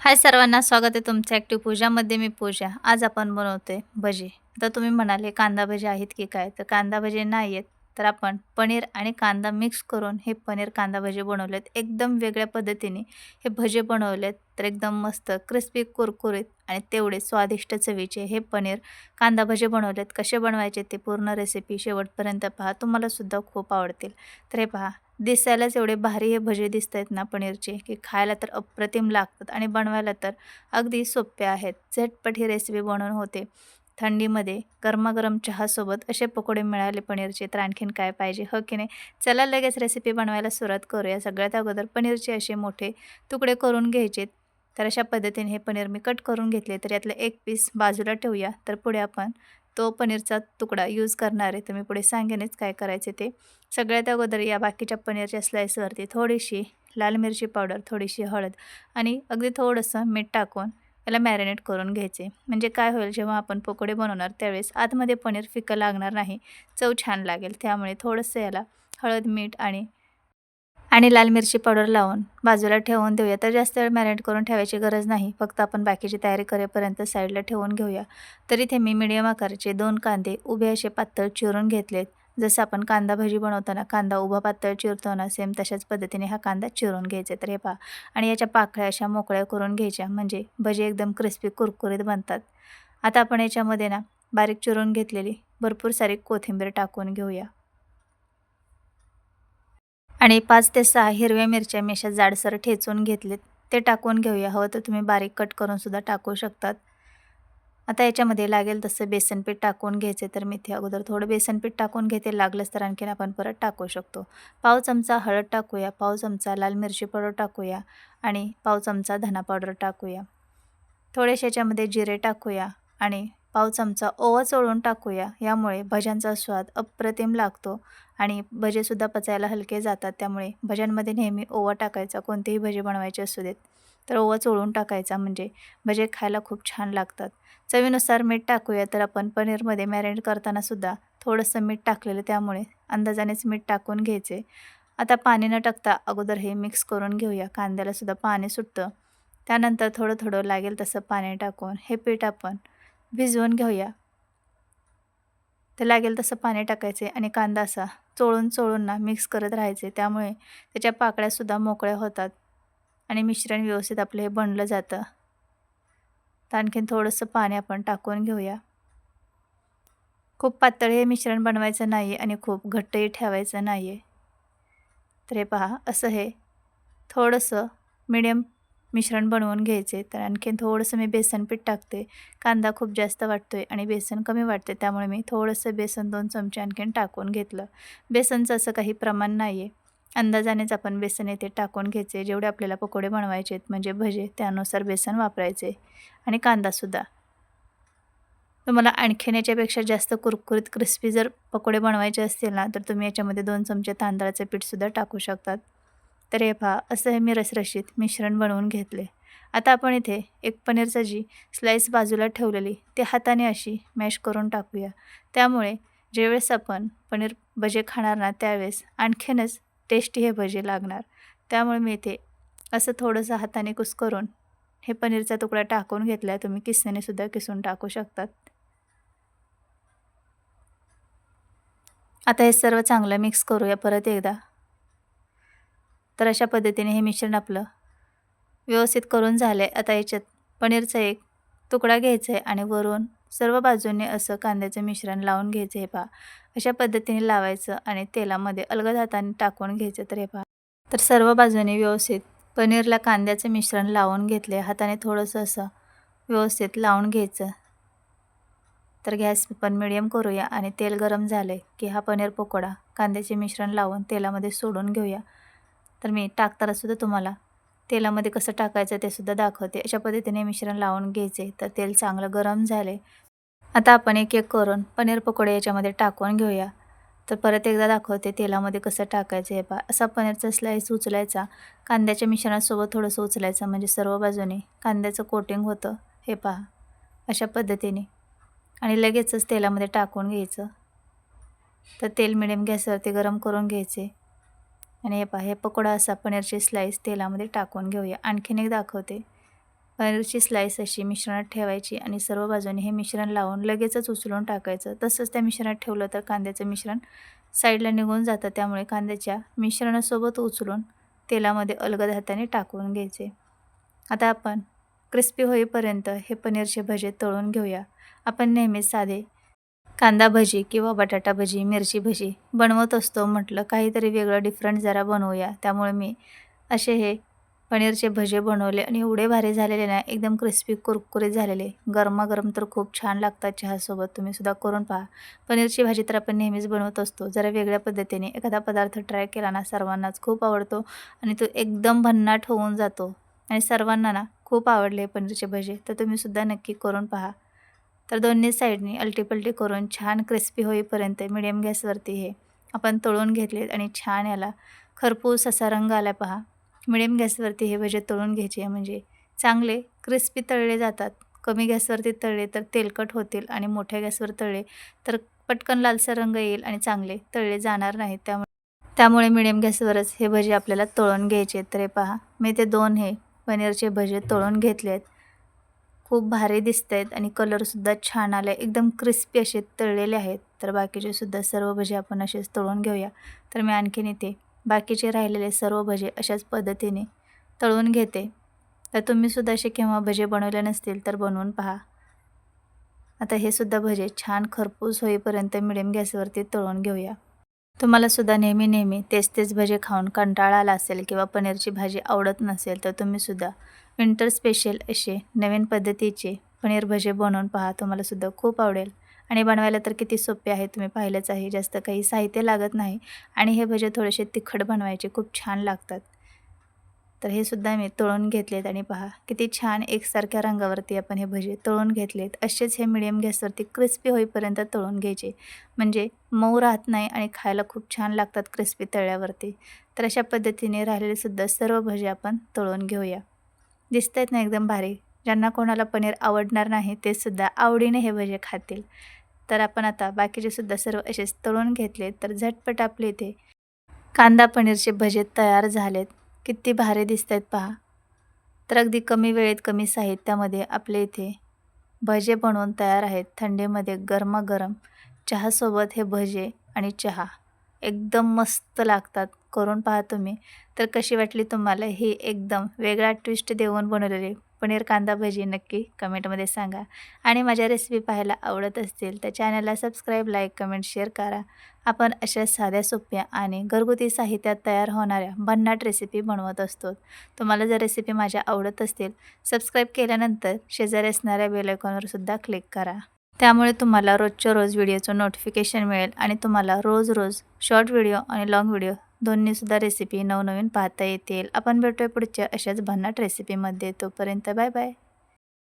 हाय सर्वांना स्वागत आहे तुमच्या ॲक्टिव्ह पूजामध्ये मी पूजा. आज आपण बनवते भजी. तर तुम्ही म्हणाले कांदा भजी आहेत की काय? तर कांदा भजी नाही आहेत तर आपण पनीर आणि कांदा मिक्स करून हे पनीर कांदा भजी बनवलेत. एकदम वेगळ्या पद्धतीने हे भजे बनवलेत. तर एकदम मस्त क्रिस्पी कुरकुरीत आणि तेवढे स्वादिष्ट चवीचे हे पनीर कांदा भजे बनवलेत. कसे बनवायचे ते पूर्ण रेसिपी शेवटपर्यंत पहा. तुम्हालासुद्धा खूप आवडतील. तर हे पहा. दिसायलाच एवढे भारी हे भजे दिसत आहेत ना पनीरचे की खायला तर अप्रतिम लागतात आणि बनवायला तर अगदी सोपे आहेत. झटपट ही रेसिपी बनवून होते. थंडीमध्ये गरमागरम चहासोबत असे पकोडे मिळाले पनीरचे तर आणखीन काय पाहिजे हो की नाही? चला लगेच रेसिपी बनवायला सुरुवात करूया. सगळ्यात अगोदर पनीरचे असे मोठे तुकडे करून घ्यायचे. तर अशा पद्धतीने हे पनीर मी कट करून घेतले. तर यातलं एक पीस बाजूला ठेवूया. तर पुढे आपण तो पनीरचा तुकडा यूज करणार आहे. तर मी पुढे सांगेनच काय करायचे ते. सगळ्यात अगोदर या बाकीच्या पनीरच्या स्लाईसवरती थोडीशी लाल मिरची पावडर थोडीशी हळद आणि अगदी थोडंसं मीठ टाकून याला मॅरिनेट करून घ्यायचे. म्हणजे काय होईल जेव्हा आपण पकोडे बनवणार त्यावेळेस आतमध्ये पनीर फिकं लागणार नाही. चव छान लागेल. त्यामुळे थोडंसं याला हळद मीठ आणि आणि लाल मिरची पावडर लावून बाजूला ठेवून देऊया. तर जास्त वेळ मॅरिनेट करून ठेवायची गरज नाही. फक्त आपण बाकीची तयारी करेपर्यंत साईडला ठेवून घेऊया. तर इथे मी मिडियम आकाराचे दोन कांदे उभे असे पातळ चिरून घेतलेत. जसं आपण कांदा भजी बनवताना कांदा उभा पातळ चिरतो ना सेम तशाच पद्धतीने हा कांदा चिरून घ्यायचा तर हे पहा. आणि याच्या पाकळ्या अशा मोकळ्या करून घ्यायच्या. म्हणजे भजी एकदम क्रिस्पी कुरकुरीत बनतात. आता आपण याच्यामध्ये ना बारीक चिरून घेतलेली भरपूर सारी कोथिंबीर टाकून घेऊया. आणि पाच ते सहा हिरव्या मिरच्या मी अशा जाडसर ठेचून घेतलेत. ते टाकून घेऊया. हवं तर तुम्ही बारीक कट करूनसुद्धा टाकू शकतात. आता याच्यामध्ये लागेल तसं बेसनपीठ टाकून घ्यायचे तर मी ते अगोदर थोडं बेसनपीठ टाकून घेते. लागलंच तर आणखीन आपण परत टाकू शकतो. पाव चमचा हळद टाकूया. पाव चमचा लाल मिरची पावडर टाकूया. आणि पाव चमचा धना पावडर टाकूया. थोडेसे याच्यामध्ये जिरे टाकूया. आणि पाव चमचा ओवा चोळून टाकूया. यामुळे भज्यांचा स्वाद अप्रतिम लागतो. आणि भजेसुद्धा पचायला हलके जातात त्यामुळे भज्यांमध्ये नेहमी ओवा टाकायचा कोणतेही भजे बनवायचे असू देत. तर ओवा चोळून टाकायचा म्हणजे भजे खायला खूप छान लागतात. चवीनुसार मीठ टाकूया तर आपण पनीरमध्ये मॅरिनेट करतानासुद्धा थोडंसं मीठ टाकलेलं त्यामुळे अंदाजानेच मीठ टाकून घ्यायचे. आता पाणी न टाकता अगोदर हे मिक्स करून घेऊया. कांद्यालासुद्धा पाणी सुटतं. त्यानंतर थोडं थोडं लागेल तसं पाणी टाकून हे पीठ आपण भिजवून घेऊया. तर लागेल तसं पाणी टाकायचे आणि कांदा असा चोळून चोळून ना मिक्स करत राहायचे. त्यामुळे त्याच्या पाकळ्यासुद्धा मोकळ्या होतात आणि मिश्रण व्यवस्थित आपलं हे बनलं जातं. तर आणखीन थोडंसं पाणी आपण टाकून घेऊया. खूप पातळ हे मिश्रण बनवायचं नाही आहे आणि खूप घट्टही ठेवायचं नाही आहे तर हे पहा असं हे. थोडंसं मिडियम मिश्रण बनवून घ्यायचे. तर आणखीन थोडंसं मी बेसन पीठ टाकते. कांदा खूप जास्त वाटतो आहे आणि बेसन कमी वाटते त्यामुळे मी थोडंसं बेसन दोन चमचे आणखीन टाकून घेतलं. बेसनचं असं काही प्रमाण नाही आहे अंदाजानेच आपण बेसन येथे टाकून घ्यायचे. जेवढे आपल्याला पकोडे बनवायचे आहेत म्हणजे भजे त्यानुसार बेसन वापरायचे. आणि कांदासुद्धा तुम्हाला आणखीन याच्यापेक्षा जास्त कुरकुरीत क्रिस्पी जर पकोडे बनवायचे असतील ना तर तुम्ही याच्यामध्ये दोन चमचे तांदळाचे पीठसुद्धा टाकू शकतात. तर हे पहा असं हे मी रसरशीत मिश्रण बनवून घेतले. आता आपण इथे एक पनीरचा जी स्लाईस बाजूला ठेवलेली ते हाताने अशी मॅश करून टाकूया. त्यामुळे ज्यावेळेस आपण पनीर भजे खाणार ना त्यावेळेस आणखीनच टेस्टी हे भजे लागणार. त्यामुळे मी इथे असं थोडंसं हाताने कुस्करून हे पनीरचा तुकडा टाकून घेतला आहे तुम्ही किसण्याने सुद्धा किसून टाकू शकतात. आता हे सर्व चांगलं मिक्स करूया परत एकदा. तर अशा पद्धतीने हे मिश्रण आपलं व्यवस्थित करून झालं आहे आता याच्यात पनीरचा एक तुकडा घ्यायचा आहे आणि वरून सर्व बाजूने असं कांद्याचं मिश्रण लावून घ्यायचं हे पहा. अशा पद्धतीने लावायचं आणि तेलामध्ये अलगद हाताने टाकून घ्यायचं तर हे पहा. तर सर्व बाजूने व्यवस्थित पनीरला कांद्याचं मिश्रण लावून घेतले हाताने थोडंसं असं व्यवस्थित लावून घ्यायचं. तर गॅस पण मिडियम करूया आणि तेल गरम झाले की हा पनीर पकोडा कांद्याचे मिश्रण लावून तेलामध्ये सोडून घेऊया. तर मी टाकतानासुद्धा तुम्हाला तेलामध्ये कसं टाकायचं ते सुद्धा दाखवते. अशा पद्धतीने मिश्रण लावून घ्यायचे. तर तेल चांगलं गरम झाले. आता आपण एक एक करून पनीर पकोडे याच्यामध्ये टाकून घेऊया. तर परत एकदा दाखवते तेलामध्ये कसं टाकायचं हे पा असा पनीरचा स्लाईस उचलायचा. कांद्याच्या मिश्रणासोबत थोडंसं उचलायचं. म्हणजे सर्व बाजूने कांद्याचं कोटिंग होतं. हे पहा. अशा पद्धतीने. आणि लगेचच तेलामध्ये टाकून घ्यायचं. तर तेल मिडियम गॅसवरती गरम करून घ्यायचे. आणि हे पहा हे पकोडा असा पनीरची स्लाईस तेलामध्ये टाकून घेऊया. आणखीन एक दाखवते. पनीरची स्लाईस अशी मिश्रणात ठेवायची आणि सर्व बाजूने हे मिश्रण लावून लगेचच उचलून टाकायचं. तसंच त्या मिश्रणात ठेवलं तर कांद्याचं मिश्रण साईडला निघून जातं. त्यामुळे कांद्याच्या मिश्रणासोबत उचलून तेलामध्ये अलगद हाताने टाकून घ्यायचे. आता आपण क्रिस्पी होईपर्यंत हे पनीरचे भजे तळून घेऊया. आपण नेहमीच साधे कांदा भजी किंवा बटाटा भजी मिरची भजी बनवत असतो म्हटलं काहीतरी वेगळं डिफरंट जरा बनवूया. त्यामुळे मी असे हे पनीरचे भजे बनवले आणि एवढे भारी झालेले ना एकदम क्रिस्पी कुरकुरीत झालेले. गरमागरम तर खूप छान लागतात चहासोबत. तुम्ही सुद्धा करून पहा. पनीरची भाजी तर आपण नेहमीच बनवत असतो. जरा वेगळ्या पद्धतीने एखादा पदार्थ ट्राय केला ना सर्वांनाच खूप आवडतो आणि तो एकदम भन्नाट होऊन जातो. आणि सर्वांना ना खूप आवडले पनीरचे भजे. तर तुम्ही सुद्धा नक्की करून पहा. तर दोन्ही साईडनी अलटीपलटी करून छान क्रिस्पी होईपर्यंत मिडियम गॅसवरती हे आपण तळून घेतलेत आणि छान याला खरपूस असा रंग आला पहा. मिडियम गॅसवरती हे भजे तळून घ्यायचे म्हणजे चांगले क्रिस्पी तळले जातात. कमी गॅसवरती तळले तर तेलकट होतील आणि मोठ्या गॅसवर तळले तर पटकन लालसा रंग येईल आणि चांगले तळले जाणार नाहीत. त्यामुळे त्यामुळे मिडियम गॅसवरच हे भजे आपल्याला तळून घ्यायचे. तर हे पहा मी ते दोन हे पनीरचे भजे तळून घेतले आहेत खूप भारी दिसत आहेत आणि कलरसुद्धा छान आला आहे एकदम क्रिस्पी असे तळलेले आहेत. तर बाकीचे सुद्धा सर्व भजे आपण असेच तळून घेऊया. तर मी आणखीन इथे बाकीचे राहिलेले सर्व भजे अशाच पद्धतीने तळून घेते. तर तुम्हीसुद्धा असे केव्हा भजे बनवले नसतील तर बनवून पहा. आता हे सुद्धा भजे छान खरपूस होईपर्यंत मिडियम गॅसवरती तळून घेऊया. तुम्हाला सुद्धा नेहमी नेहमी तेच तेच भजे खाऊन कंटाळा आला असेल किंवा पनीरची भाजी आवडत नसेल तर तुम्हीसुद्धा विंटर स्पेशल असे नवीन पद्धतीचे पनीर भजे बनवून पहा. तुम्हाला सुद्धा खूप आवडेल. आणि बनवायला तर किती सोपे आहे तुम्ही पाहिलंच आहे. जास्त काही साहित्य लागत नाही. आणि हे भजे थोडेसे तिखट बनवायचे खूप छान लागतात. तर हे सुद्धा मी तळून घेतलेत आणि पहा किती छान एकसारख्या रंगावरती आपण हे भजे तळून घेतलेत. असेच हे मिडियम गॅसवरती क्रिस्पी होईपर्यंत तळून घ्यायचे. म्हणजे मऊ राहत नाही आणि खायला खूप छान लागतात क्रिस्पी तळ्यावरती. तर अशा पद्धतीने राहिलेले सुद्धा सर्व भजे आपण तळून घेऊया. दिसत आहेत ना एकदम भारी? ज्यांना कोणाला पनीर आवडणार नाही ते सुद्धा आवडीने हे भजे खातील. तर आपण आता बाकीचे सुद्धा सर्व असेच तळून घेतले तर झटपट आपले इथे कांदा पनीरचे भजे तयार झालेत. किती भारी दिसत आहेत पहा. तर अगदी कमी वेळेत कमी साहित्यामध्ये आपले इथे भजे बनवून तयार आहेत. थंडीमध्ये गरमागरम चहासोबत हे भजे आणि चहा एकदम मस्त लागतात. करून पहा तुम्ही. तर कशी वाटली तुम्हाला ही एकदम वेगळा ट्विस्ट देऊन बनवलेली पनीर कांदा भजी नक्की कमेंटमध्ये सांगा. आणि माझ्या रेसिपी पाहायला आवडत असतील तर चॅनलला सबस्क्राईब लाईक कमेंट शेअर करा. आपण अशा साध्या सोप्या आणि घरगुती साहित्यात तयार होणाऱ्या भन्नाट रेसिपी बनवत असतो. तुम्हाला जर रेसिपी माझ्या आवडत असतील सबस्क्राईब केल्यानंतर शेजारी असणाऱ्या बेलायकॉनवर सुद्धा क्लिक करा. त्यामुळे तुम्हाला रोजच्या रोज व्हिडिओचं नोटिफिकेशन मिळेल आणि तुम्हाला रोज रोज शॉर्ट व्हिडिओ आणि लाँग व्हिडिओ दोन्हीसुद्धा रेसिपी नवनवीन पाहता येतील. आपण भेटूया पुढच्या अशाच भन्नाट रेसिपीमध्ये तोपर्यंत बाय बाय.